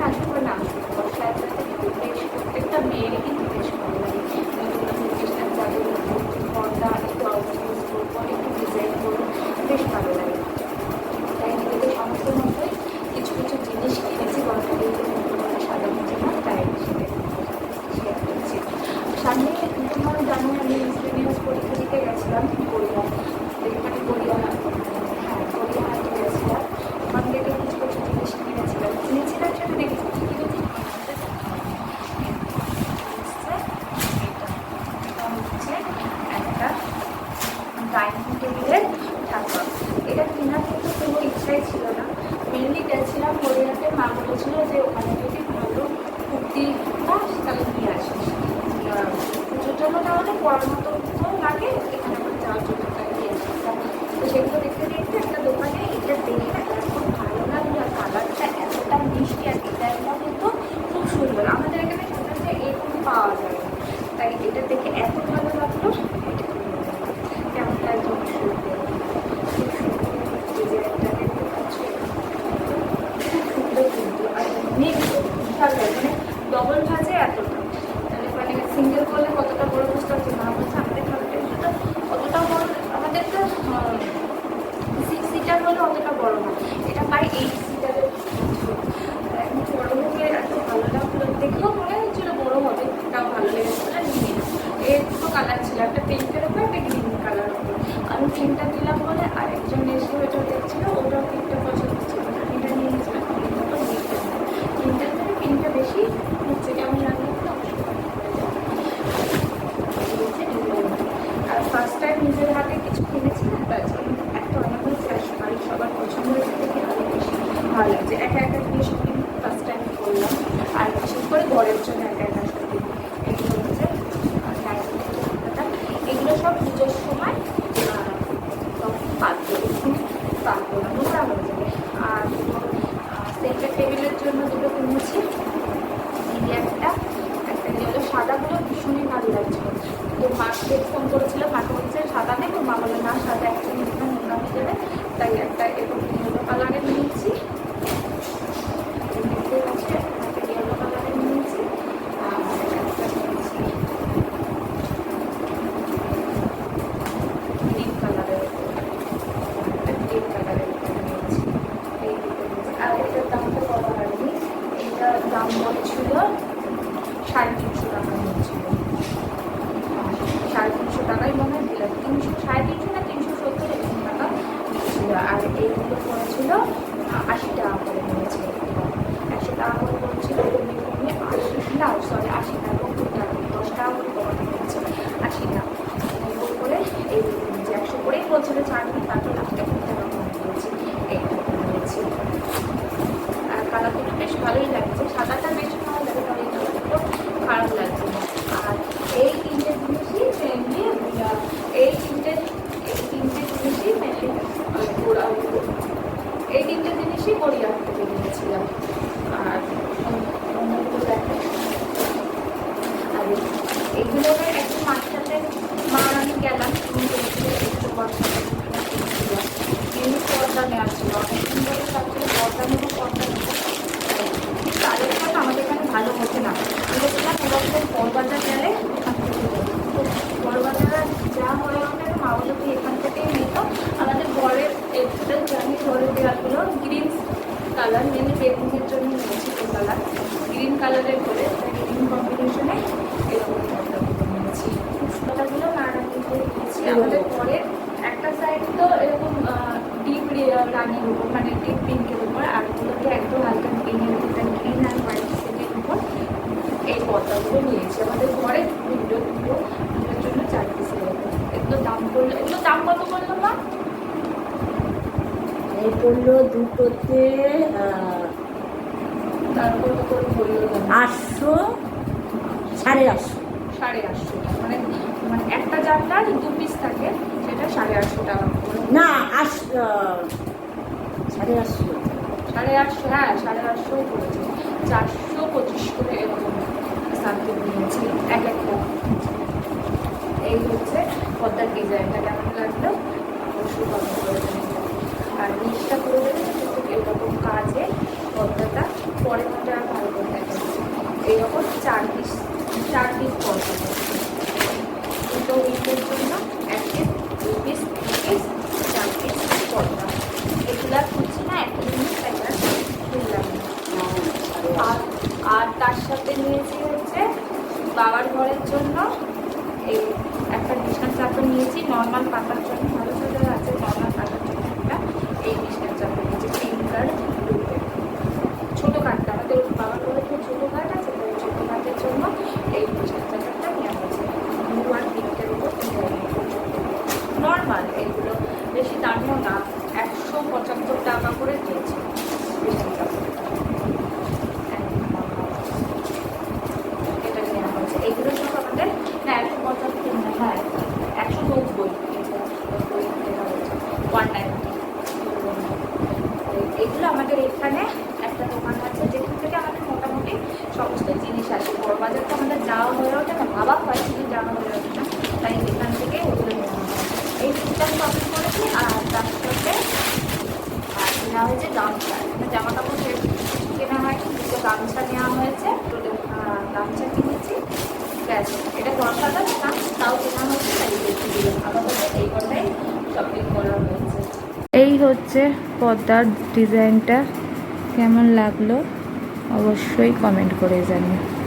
satu. ভালো লাগছে। একা একা জিনিস শুটিং ফার্স্ট টাইম করলাম। আর বিশেষ করে ঘরের জন্য একা একা শুটিং এগুলো হচ্ছে হ্যাঁ, এগুলো সব পুজোর সময় পাতবো পাতবো বাদাম এবং পর্দা কিন্তু তাদের আমাদের এখানে ভালো হতো না বলেছিলাম এরকম বড়বাজার গেলে বড়বাজার যা হয়ে ওঠে মা এখান থেকেই নিত আমাদের বরের একটা জানি বড় দেওয়াগুলো গ্রিন কালার মেনলি বেগুনের জন্য নিয়েছি কালার গ্রিন কালারের করে গ্রিন কম্বিনেশনে এরকম নিয়েছি ফুচকাটাগুলো নানা আমাদের পরের লাগিয়ে দেবো মানে ডিপ পিঙ্কের উপর আর ওগুলোকে একদম হালকা গ্রিনের ভিতরে গ্রিন আর হোয়াইট সেটের উপর এই পর্দাগুলো নিয়েছি। আমাদের ঘরে দুটো দুটো দুটোর জন্য চার পিস এগুলো দাম পড়ল এগুলো দাম কত পড়ল মা? এই পড়ল দুটোতে তারপর তো পড়ল আটশো সাড়ে আটশো। সাড়ে আটশো মানে মানে একটা যাত্রার দু পিস থাকে সেটা সাড়ে আটশো টাকা। না, আস সাড়ে আটশো। সাড়ে আটশো হ্যাঁ সাড়ে আটশো করেছে। চারশো পঁচিশ করে এরকম সামথিং নিয়েছি, এক এক এই হচ্ছে পদ্মার ডিজাইনটা কেমন লাগল? অবশ্যই কমেন্ট করে আর নিচটা করে দেবে কিন্তু এরকম কাজে পদ্মাটা পরে ঘণ্টা ভালো করে দেখা। এইরকম চার পিস চার পিস পদ্মা। দুটো উইকের জন্য এক পিস দুই পিস তিন পিস করো না এগুলা খুঁজছি না একটা জিনিস একটা খুললাম আর তার সাথে নিয়েছি হচ্ছে বাবার ঘরের জন্য এই একটা বিছানা চাপড় নিয়েছি, নর্মাল পাতার জন্য। ভালো ওয়ান নাইনটি এগুলো আমাদের এখানে একটা দোকান আছে, যেখান থেকে আমাদের মোটামুটি সমস্ত জিনিস আসে। বড়বাজার তো আমাদের যাওয়া হয়ে ওঠে না, ভাবা হয় কিন্তু যাওয়া হয়ে ওঠে না। তাই এখান থেকে ওগুলো নেওয়া হয় এই দুটা শপিং করেছি আর তার সাথে আর কেনা হয়েছে গামছা। জামা কাপড় কেনা হয়নি দুটো গামছা নেওয়া হয়েছে গামছা কিনেছি। ব্যাস, এটা দশ হাজার তাও কেনা হয়েছে তাই বেশি দিলাম আপাতত এই কথাই শপিং এই হচ্ছে পর্দার ডিজাইনটা কেমন লাগল? অবশ্যই কমেন্ট করে জানিও।